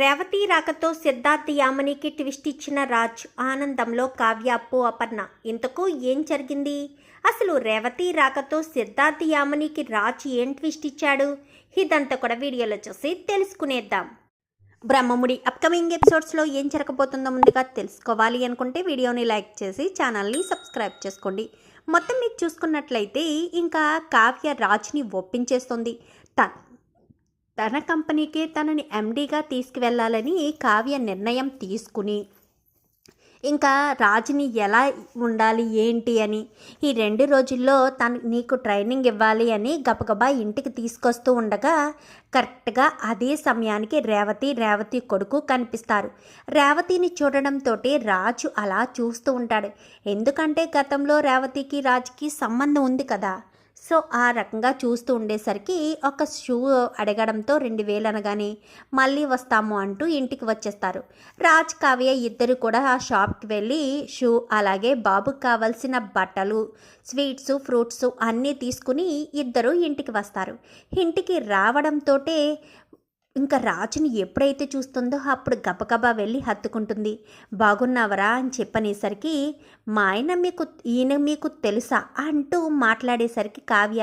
రేవతి రాకతో సిద్ధార్థ్ యామనికి ట్విస్ట్ ఇచ్చిన రాజ్ ఆనందంలో కావ్య అప్పు అపర్ణ. ఇంతకు ఏం జరిగింది? అసలు రేవతి రాకతో సిద్ధార్థ్ యామనికి రాజ్ ఏం ట్విస్ట్ ఇచ్చాడు? ఇదంతా కూడా వీడియోలో చూసి తెలుసుకునేద్దాం. బ్రహ్మముడి అప్కమింగ్ ఎపిసోడ్స్లో ఏం జరగబోతుందో ముందుగా తెలుసుకోవాలి అనుకుంటే వీడియోని లైక్ చేసి ఛానల్ని సబ్స్క్రైబ్ చేసుకోండి. మొత్తం మీరు చూసుకున్నట్లయితే ఇంకా కావ్య రాజ్ని ఒప్పించేస్తుంది. తను తన కంపెనీకి తనని ఎండీగా తీసుకువెళ్ళాలని కావ్య నిర్ణయం తీసుకుని ఇంకా రాజుని ఎలా ఉండాలి ఏంటి అని? ఈ రెండు రోజుల్లో తను నీకు ట్రైనింగ్ ఇవ్వాలి అని గబగబా ఇంటికి తీసుకొస్తూ ఉండగా కరెక్ట్గా అదే సమయానికి రేవతి రేవతి కొడుకు కనిపిస్తారు. రేవతిని చూడడంతో రాజు అలా చూస్తూ ఉంటాడు. ఎందుకంటే గతంలో రేవతికి రాజుకి సంబంధం ఉంది కదా. సో ఆ రకంగా చూస్తూ ఉండేసరికి ఒక షూ అడగడంతో రెండు వేలు అనగానే మళ్ళీ వస్తాము అంటూ ఇంటికి వచ్చేస్తారు. రాజ్ కావ్య ఇద్దరు కూడా ఆ షాప్కి వెళ్ళి షూ అలాగే బాబుకి కావాల్సిన బట్టలు స్వీట్స్ ఫ్రూట్స్ అన్నీ తీసుకుని ఇద్దరు ఇంటికి వస్తారు. ఇంటికి రావడంతోటే ఇంకా రాజుని ఎప్పుడైతే చూస్తుందో అప్పుడు గబగబా వెళ్ళి హత్తుకుంటుంది. బాగున్నావరా అని చెప్పనేసరికి మా ఆయన మీకు ఈయన మీకు తెలుసా అంటూ మాట్లాడేసరికి కావ్య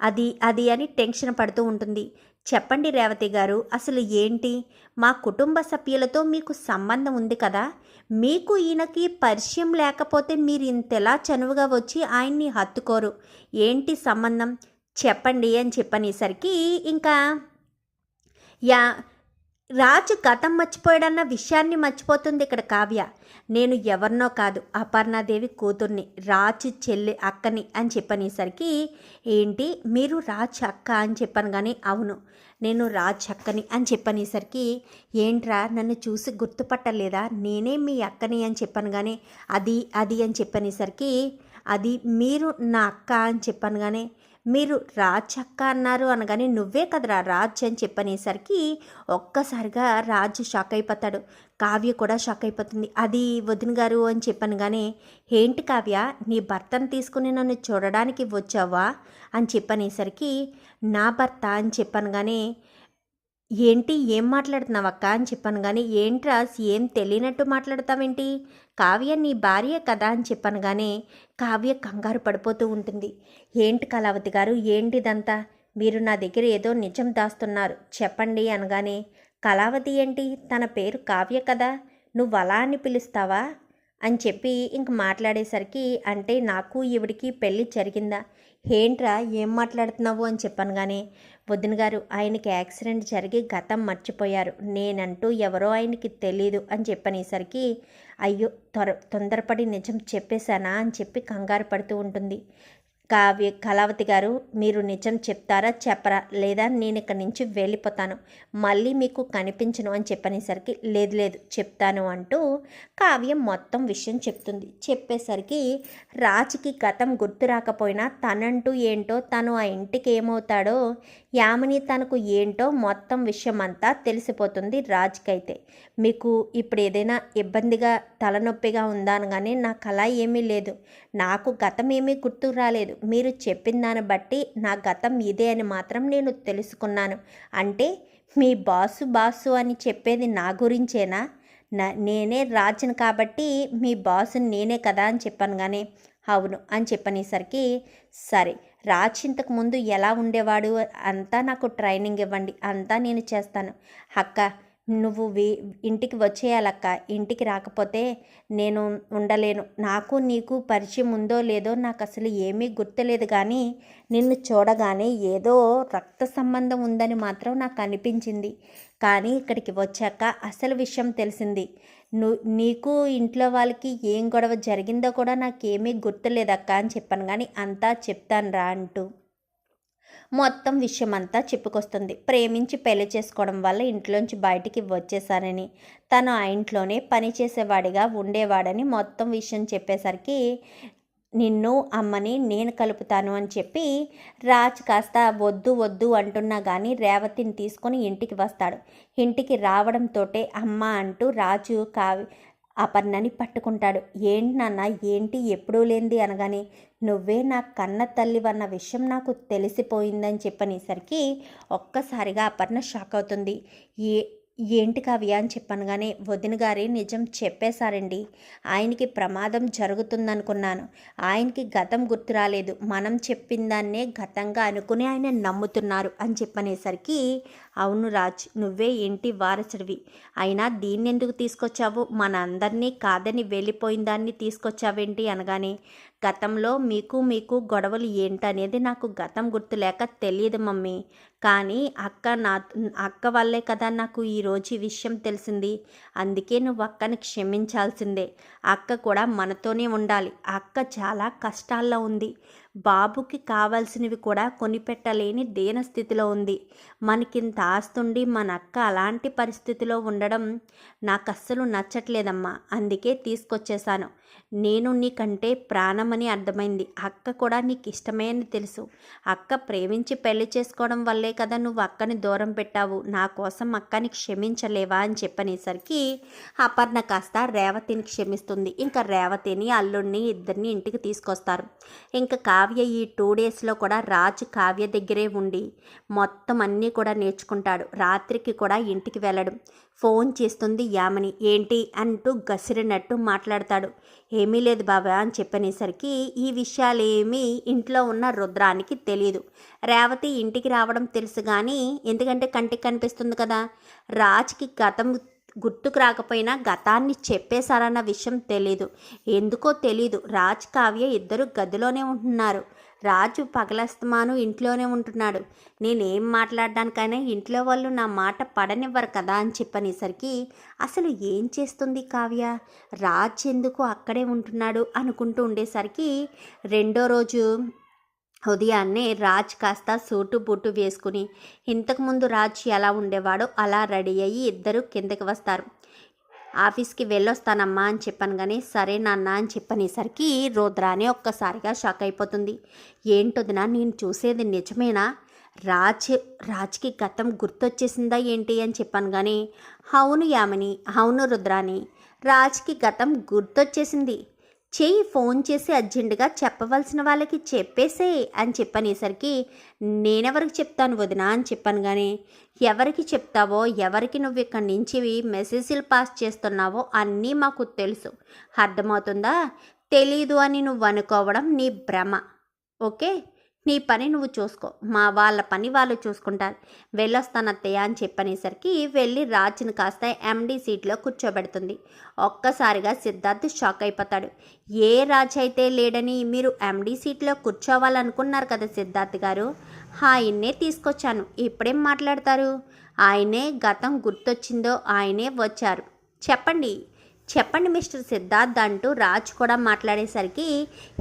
అది అది అని టెన్షన్ పడుతూ ఉంటుంది. చెప్పండి రేవతి గారు అసలు ఏంటి? మా కుటుంబ సభ్యులతో మీకు సంబంధం ఉంది కదా. మీకు ఈయనకి పరిచయం లేకపోతే మీరు ఇంతలా చనువుగా వచ్చి ఆయన్ని హత్తుకోరు. ఏంటి సంబంధం? చెప్పండి అని చెప్పనేసరికి ఇంకా యా రాజు గతం మర్చిపోయాడన్న విషయాన్ని మర్చిపోతుంది ఇక్కడ కావ్య. నేను ఎవరినో కాదు అపర్ణాదేవి కూతుర్ని రాజు చెల్లి అక్కని అని చెప్పనేసరికి ఏంటి మీరు రాజు అక్క అని చెప్పాను కానీ అవును నేను రాజ్ అక్కని అని చెప్పనేసరికి ఏంట్రా నన్ను చూసి గుర్తుపట్టలేదా నేనే మీ అక్కని అని చెప్పాను కానీ అది అది అని చెప్పనేసరికి అది మీరు నా అక్క అని చెప్పాను కానీ మీరు రాజ్ అక్క అన్నారు అనగానే నువ్వే కదరా రాజ్ అని చెప్పనేసరికి ఒక్కసారిగా రాజు షాక్ అయిపోతాడు. కావ్య కూడా షాక్ అయిపోతుంది. అది వదిన గారు అని చెప్పాను కానీ ఏంటి కావ్య నీ భర్తను తీసుకుని నన్ను చూడడానికి వచ్చావా? అని చెప్పనేసరికి నా భర్త అని చెప్పాను ఏంటి ఏం మాట్లాడుతున్నావు అక్క అని చెప్పాను కానీ ఏంట్రా ఏం తెలియనట్టు మాట్లాడతావేంటి? కావ్య నీ భార్య కదా అని చెప్పాను కానీ కావ్య కంగారు పడిపోతూ ఉంటుంది. ఏంటి కళావతి గారు ఏంటిదంతా? మీరు నా దగ్గర ఏదో నిజం దాస్తున్నారు చెప్పండి అనగానే కళావతి ఏంటి? తన పేరు కావ్య కదా నువ్వు అలా అని పిలుస్తావా? అని చెప్పి ఇంక మాట్లాడేసరికి అంటే నాకు ఈవిడికి పెళ్ళి జరిగిందా? ఏంట్రా ఏం మాట్లాడుతున్నావు? అని చెప్పాను కానీ వదిన గారు ఆయనకి యాక్సిడెంట్ జరిగి గతం మర్చిపోయారు. నేనంటూ ఎవరో ఆయనకి తెలీదు అని చెప్పనేసరికి అయ్యో త్వర తొందరపడి నిజం చెప్పేశానా? అని చెప్పి కంగారు పడుతూ ఉంటుంది. కావ్య కళావతి గారు మీరు నిజం చెప్తారా చెప్పరా? లేదా నేను ఇక్కడి నుంచి వెళ్ళిపోతాను. మళ్ళీ మీకు కనిపించను అని చెప్పనేసరికి లేదు లేదు చెప్తాను అంటూ కావ్య మొత్తం విషయం చెప్తుంది. చెప్పేసరికి రాజుకి గతం గుర్తు రాకపోయినా తనంటూ ఏంటో తను ఆ ఇంటికి ఏమవుతాడో యామిని తనకు ఏంటో మొత్తం విషయం అంతా తెలిసిపోతుంది రాజ్కైతే. మీకు ఇప్పుడు ఏదైనా ఇబ్బందిగా తలనొప్పిగా ఉందా కానీ నాకు అలా ఏమీ లేదు. నాకు గతం ఏమీ గుర్తు రాలేదు. మీరు చెప్పిన దాన్ని బట్టి నా గతం ఇదే అని మాత్రం నేను తెలుసుకున్నాను. అంటే మీ బాసు బాసు అని చెప్పేది నా గురించేనా? నా నేనే రాజును కాబట్టి మీ బాసుని నేనే కదా అని చెప్పాను కానీ అవును అని చెప్పనేసరికి సరే రాజ్ ఇంతకు ముందు ఎలా ఉండేవాడు? అంతా నాకు ట్రైనింగ్ ఇవ్వండి. అంతా నేను చేస్తాను. అక్క నువ్వు వీ ఇంటికి వచ్చేయాలక్క. ఇంటికి రాకపోతే నేను ఉండలేను. నాకు నీకు పరిచయం ఉందో లేదో నాకు అసలు ఏమీ గుర్తులేదు కానీ నిన్ను చూడగానే ఏదో రక్త సంబంధం ఉందని మాత్రం నాకు అనిపించింది. కానీ ఇక్కడికి వచ్చాక అసలు విషయం తెలిసింది. నీకు ఇంట్లో వాళ్ళకి ఏం గొడవ జరిగిందో కూడా నాకేమీ గుర్తులేదక్క అని చెప్పాను కానీ అంతా చెప్తాను రా అంటూ. మొత్తం విషయం అంతా చెప్పుకొస్తుంది. ప్రేమించి పెళ్ళి చేసుకోవడం వల్ల ఇంట్లోంచి బయటికి వచ్చేసానని తను ఆ ఇంట్లోనే పనిచేసేవాడిగా ఉండేవాడని మొత్తం విషయం చెప్పేసరికి నిన్ను అమ్మని నేను కలుపుతాను అని చెప్పి రాజ్ కాస్త వద్దు వద్దు అంటున్నా కానీ రేవతిని తీసుకొని ఇంటికి వస్తాడు. ఇంటికి రావడంతో అమ్మ అంటూ రాజు కావి అపర్ణని పట్టుకుంటాడు. ఏంటి నాన్న ఏంటి? ఎప్పుడూ లేనిది అనగానే నువ్వే నా కన్న తల్లివన్న విషయం నాకు తెలిసిపోయిందని చెప్పనేసరికి ఒక్కసారిగా అపర్ణ షాక్ అవుతుంది. ఏ ఏంటి కావ్య అని చెప్పనగానే వదిన గారి నిజం చెప్పేశారండి. ఆయనకి ప్రమాదం జరుగుతుందనుకున్నాను. ఆయనకి గతం గుర్తు రాలేదు. మనం చెప్పిన దాన్నే గతంగా అనుకుని ఆయన నమ్ముతున్నారు అని చెప్పనేసరికి అవును రాజ్ నువ్వే ఇంటి వారసుడివి? అయినా దీన్నెందుకు తీసుకొచ్చావు? మనందరినీ కాదని వెళ్ళిపోయిన దాన్ని తీసుకొచ్చావేంటి అనగానే గతంలో మీకు మీకు గొడవలు ఏంటనేది నాకు గతం గుర్తులేక తెలియదు మమ్మీ. కానీ అక్క నా అక్క వల్లే కదా నాకు ఈరోజు ఈ విషయం తెలిసింది. అందుకే నువ్వు అక్కని క్షమించాల్సిందే. అక్క కూడా మనతోనే ఉండాలి. అక్క చాలా కష్టాల్లో ఉంది. బాబుకి కావాల్సినవి కూడా కొనిపెట్టలేని దేన స్థితిలో ఉంది. మనకింత ఆస్తుండి మన అక్క అలాంటి పరిస్థితిలో ఉండడం నాకు అస్సలు నచ్చట్లేదమ్మా. అందుకే తీసుకొచ్చేసాను నేను నీకంటే ప్రాణమని అర్థమైంది. అక్క కూడా నీకు ఇష్టమే అని తెలుసు. అక్క ప్రేమించి పెళ్ళి చేసుకోవడం వల్లే కదా నువ్వు అక్కని దూరం పెట్టావు. నా కోసం అక్కని క్షమించలేవా అని చెప్పనేసరికి అపర్ణ కాస్త రేవతిని క్షమిస్తుంది. ఇంకా రేవతిని అల్లుడిని ఇద్దరిని ఇంటికి తీసుకొస్తారు. ఇంకా కావ్య ఈ టూ డేస్లో కూడా రాజు కావ్య దగ్గరే ఉండి మొత్తం అన్నీ కూడా నేర్చుకుంటాడు. రాత్రికి కూడా ఇంటికి వెళ్ళడం. ఫోన్ చేస్తుంది యామని. ఏంటి? అంటూ గసిరినట్టు మాట్లాడతాడు. ఏమీ లేదు బాబా అని చెప్పనేసరికి ఈ విషయాలేమీ ఇంట్లో ఉన్న రుద్రానికి తెలియదు రేవతి ఇంటికి రావడం తెలుసు కానీ ఎందుకంటే కంటికి కనిపిస్తుంది కదా. రాజ్కి గతం గుర్తుకు రాకపోయినా గతాన్ని చెప్పేశారన్న విషయం తెలీదు. ఎందుకో తెలీదు. రాజ్ కావ్య ఇద్దరు గదిలోనే ఉంటున్నారు. రాజు పగలస్తమాను ఇంట్లోనే ఉంటున్నాడు. నేనేం మాట్లాడడానికైనా ఇంట్లో వాళ్ళు నా మాట పడనివ్వరు కదా అని చెప్పనేసరికి అసలు ఏం చేస్తుంది కావ్య? రాజ్ ఎందుకు అక్కడే ఉంటున్నాడు అనుకుంటూ ఉండేసరికి రెండో రోజు ఉదయాన్నే రాజ్ కాస్త సూటు బూటు వేసుకుని ఇంతకుముందు రాజ్ ఎలా ఉండేవాడో అలా రెడీ అయ్యి ఇద్దరు కిందకి వస్తారు. ఆఫీస్కి వెళ్ళొస్తానమ్మా అని చెప్పాను కానీ సరే నాన్న అని చెప్పనేసరికి రుద్రానే ఒక్కసారిగా షాక్ అయిపోతుంది. ఏంటొదినా నేను చూసేది నిజమేనా? రాజ్ రాజ్కి గతం గుర్తొచ్చేసిందా ఏంటి అని చెప్పాను కానీ అవును యామిని అవును రుద్రాని రాజ్కి గతం గుర్తొచ్చేసింది. చెయ్యి ఫోన్ చేసి అర్జెంటుగా చెప్పవలసిన వాళ్ళకి చెప్పేసే అని చెప్పనేసరికి నేనెవరికి చెప్తాను వదినా? అని చెప్పాను కానీ ఎవరికి చెప్తావో ఎవరికి నువ్వు ఇక్కడి నుంచి మెసేజ్లు పాస్ చేస్తున్నావో అన్నీ మాకు తెలుసు. అర్థమవుతుందా? తెలీదు అని నువ్వు అనుకోవడం నీ భ్రమ. ఓకే? నీ పని నువ్వు చూసుకో. మా వాళ్ళ పని వాళ్ళు చూసుకుంటారు. వెళ్ళొస్తానత్తయ్య అని చెప్పనేసరికి వెళ్ళి రాజుని కాస్త ఎండీ సీట్లో కూర్చోబెడుతుంది. ఒక్కసారిగా సిద్ధార్థ్ షాక్ అయిపోతాడు. ఏ రాజు అయితే లేడని మీరు ఎండీ సీట్లో కూర్చోవాలనుకున్నారు కదా సిద్ధార్థ్ గారు? ఆయన్నే తీసుకొచ్చాను. ఇప్పుడేం మాట్లాడతారు? ఆయనే గతం గుర్తొచ్చిందో ఆయనే వచ్చారు. చెప్పండి. చెప్పండి మిస్టర్ సిద్ధార్థ్ అంటూ రాజ్ కూడా మాట్లాడేసరికి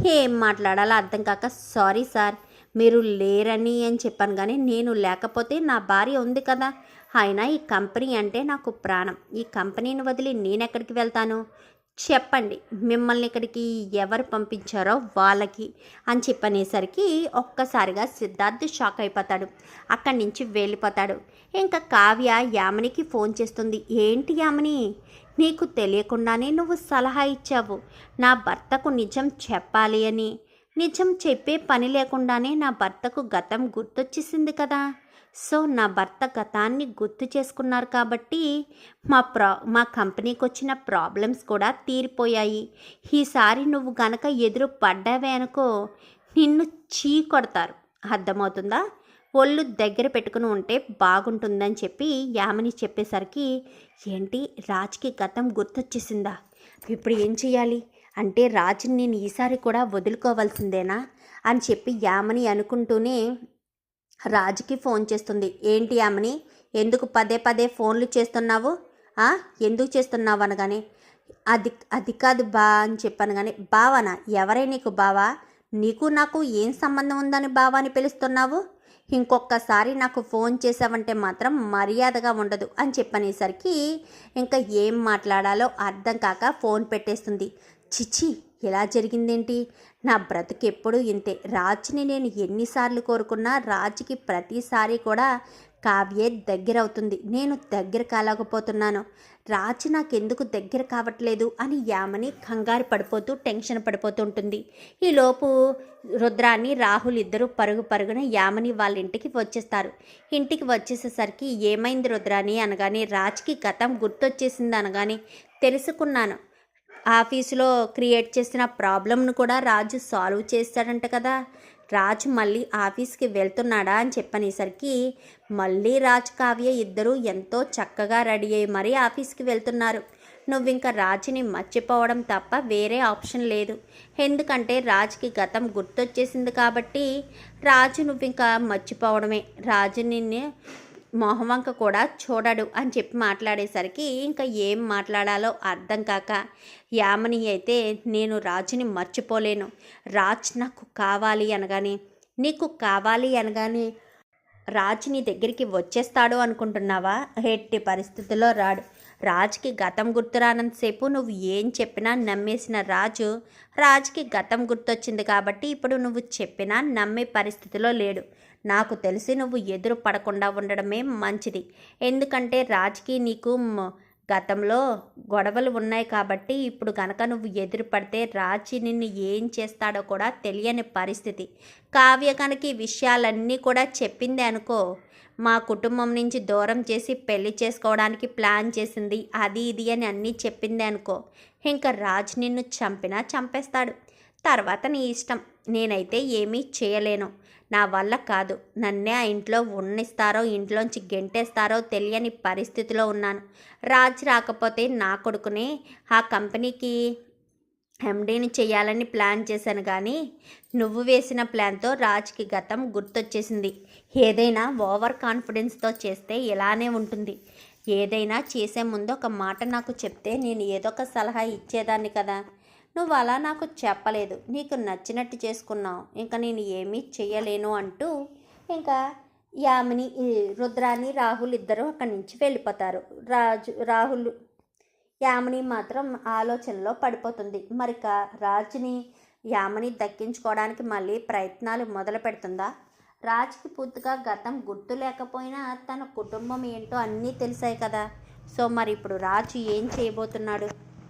ఏం మాట్లాడాలో అర్థం కాక సారీ సార్ మీరు లేరని అని చెప్పాను కానీ నేను లేకపోతే నా భార్య ఉంది కదా. అయినా ఈ కంపెనీ అంటే నాకు ప్రాణం. ఈ కంపెనీని వదిలి నేను ఎక్కడికి వెళ్తాను? చెప్పండి. మిమ్మల్ని ఇక్కడికి ఎవరు పంపించారో వాళ్ళకి అని చెప్పనేసరికి ఒక్కసారిగా సిద్ధార్థ్ షాక్ అయిపోతాడు. అక్కడి నుంచి వెళ్ళిపోతాడు. ఇంకా కావ్య యామనికి ఫోన్ చేస్తుంది. ఏంటి యామని? నీకు తెలియకుండానే నువ్వు సలహా ఇచ్చావు. నా భర్తకు నిజం చెప్పాలి అని. నిజం చెప్పే పని లేకుండానే నా భర్తకు గతం గుర్తొచ్చేసింది కదా. సో నా భర్త గతాన్ని గుర్తు చేసుకున్నారు కాబట్టి మా ప్రా మా కంపెనీకి వచ్చిన ప్రాబ్లమ్స్ కూడా తీరిపోయాయి. ఈసారి నువ్వు గనక ఎదురు పడ్డావే అనుకో నిన్ను చీ కొడతారు. అర్థమవుతుందా? ఒళ్ళు దగ్గర పెట్టుకుని ఉంటే బాగుంటుందని చెప్పి యామని చెప్పేసరికి ఏంటి రాజ్కి గతం గుర్తొచ్చేసిందా? ఇప్పుడు ఏం చేయాలి అంటే రాజుని నేను ఈసారి కూడా వదులుకోవాల్సిందేనా? అని చెప్పి యామని అనుకుంటూనే రాజుకి ఫోన్ చేస్తుంది. ఏంటి యామని? ఎందుకు పదే పదే ఫోన్లు చేస్తున్నావు? ఆ? ఎందుకు చేస్తున్నావు అనగానే అది అది కాదు బా అని చెప్పాను కానీ బావనా ఎవరే నీకు బావా? నీకు నాకు ఏం సంబంధం ఉందని బావా అని పిలుస్తున్నావు? ఇంకొకసారి నాకు ఫోన్ చేసావంటే మాత్రం మర్యాదగా ఉండదు అని చెప్పనేసరికి ఇంకా ఏం మాట్లాడాలో అర్థం కాక ఫోన్ పెట్టేస్తుంది. చిచి ఇలా జరిగిందేంటి? నా బ్రతుకు ఎప్పుడూ ఇంతే. రాజుని నేను ఎన్నిసార్లు కోరుకున్నా రాజుకి ప్రతిసారి కూడా కావ్యే దగ్గర అవుతుంది నేను దగ్గర కాలేకపోతున్నాను. రాజు నాకెందుకు దగ్గర కావట్లేదు అని యామని కంగారు పడిపోతూ టెన్షన్ పడిపోతూ ఉంటుంది. ఈలోపు రుద్రాన్ని రాహుల్ ఇద్దరు పరుగు పరుగున యామని వాళ్ళ ఇంటికి వచ్చేస్తారు. ఇంటికి వచ్చేసేసరికి ఏమైంది రుద్రాని అనగానే రాజ్కి గతం గుర్తొచ్చేసింది అనగానే తెలుసుకున్నాను. ఆఫీసులో క్రియేట్ చేసిన ప్రాబ్లమ్ను కూడా రాజు సాల్వ్ చేస్తాడంట కదా. రాజు మళ్ళీ ఆఫీస్కి వెళ్తున్నాడా అని చెప్పనేసరికి మళ్ళీ రాజ్ కావ్య ఇద్దరూ ఎంతో చక్కగా రెడీ అయ్యి మరీ ఆఫీస్కి వెళ్తున్నారు. నువ్వు ఇంకా రాజుని మర్చిపోవడం తప్ప వేరే ఆప్షన్ లేదు. ఎందుకంటే రాజుకి గతం గుర్తొచ్చేసింది కాబట్టి రాజు నువ్వు ఇంకా మర్చిపోవడమే. రాజు నిన్ను మొహవంక కూడా చూడడు అని చెప్పి మాట్లాడేసరికి ఇంకా ఏం మాట్లాడాలో అర్థం కాక యామని అయితే నేను రాజుని మర్చిపోలేను. రాజ్ నాకు కావాలి అనగానే నీకు కావాలి అనగానే రాజు నీ దగ్గరికి వచ్చేస్తాడు అనుకుంటున్నావా? ఎట్టి పరిస్థితుల్లో రాడు. రాజుకి గతం గుర్తురానంతసేపు నువ్వు ఏం చెప్పినా నమ్మేసిన రాజు రాజుకి గతం గుర్తొచ్చింది కాబట్టి ఇప్పుడు నువ్వు చెప్పినా నమ్మే పరిస్థితిలో లేడు. నాకు తెలిసి నువ్వు ఎదురు పడకుండా ఉండడమే మంచిది. ఎందుకంటే రాజ్కి నీకు గతంలో గొడవలు ఉన్నాయి కాబట్టి ఇప్పుడు కనుక నువ్వు ఎదురు పడితే రాజు నిన్ను ఏం చేస్తాడో కూడా తెలియని పరిస్థితి. కావ్య కనుక ఈ విషయాలన్నీ కూడా చెప్పింది అనుకో మా కుటుంబం నుంచి దూరం చేసి పెళ్ళి చేసుకోవడానికి ప్లాన్ చేసింది అది ఇది అని అన్నీ చెప్పింది అనుకో ఇంకా రాజ్ నిన్ను చంపినా చంపేస్తాడు. తర్వాత నీ ఇష్టం. నేనైతే ఏమీ చేయలేను. నా వల్ల కాదు. నన్నే ఆ ఇంట్లో ఉన్నిస్తారో ఇంట్లోంచి గెంటేస్తారో తెలియని పరిస్థితిలో ఉన్నాను. రాజ్ రాకపోతే నా కొడుకునే ఆ కంపెనీకి ఎండీని చేయాలని ప్లాన్ చేశాను కానీ నువ్వు వేసిన ప్లాన్తో రాజ్కి గతం గుర్తొచ్చేసింది. ఏదైనా ఓవర్ కాన్ఫిడెన్స్తో చేస్తే ఇలానే ఉంటుంది. ఏదైనా చేసే ముందు ఒక మాట నాకు చెప్తే నేను ఏదో ఒక సలహా ఇచ్చేదాన్ని కదా. నువ్వు అలా నాకు చెప్పలేదు. నీకు నచ్చినట్టు చేసుకున్నావు. ఇంకా నేను ఏమీ చెయ్యలేను అంటూ ఇంకా యామిని రుద్రాని రాహుల్ ఇద్దరు అక్కడి నుంచి వెళ్ళిపోతారు. రాజు రాహుల్ యామిని మాత్రం ఆలోచనలో పడిపోతుంది. మరి ఇక రాజుని యామిని దక్కించుకోవడానికి మళ్ళీ ప్రయత్నాలు మొదలు పెడుతుందా? రాజుకి పూర్తిగా గతం గుర్తు లేకపోయినా తన కుటుంబం ఏంటో అన్నీ తెలిసాయి కదా. సో మరి ఇప్పుడు రాజు ఏం చేయబోతున్నాడు?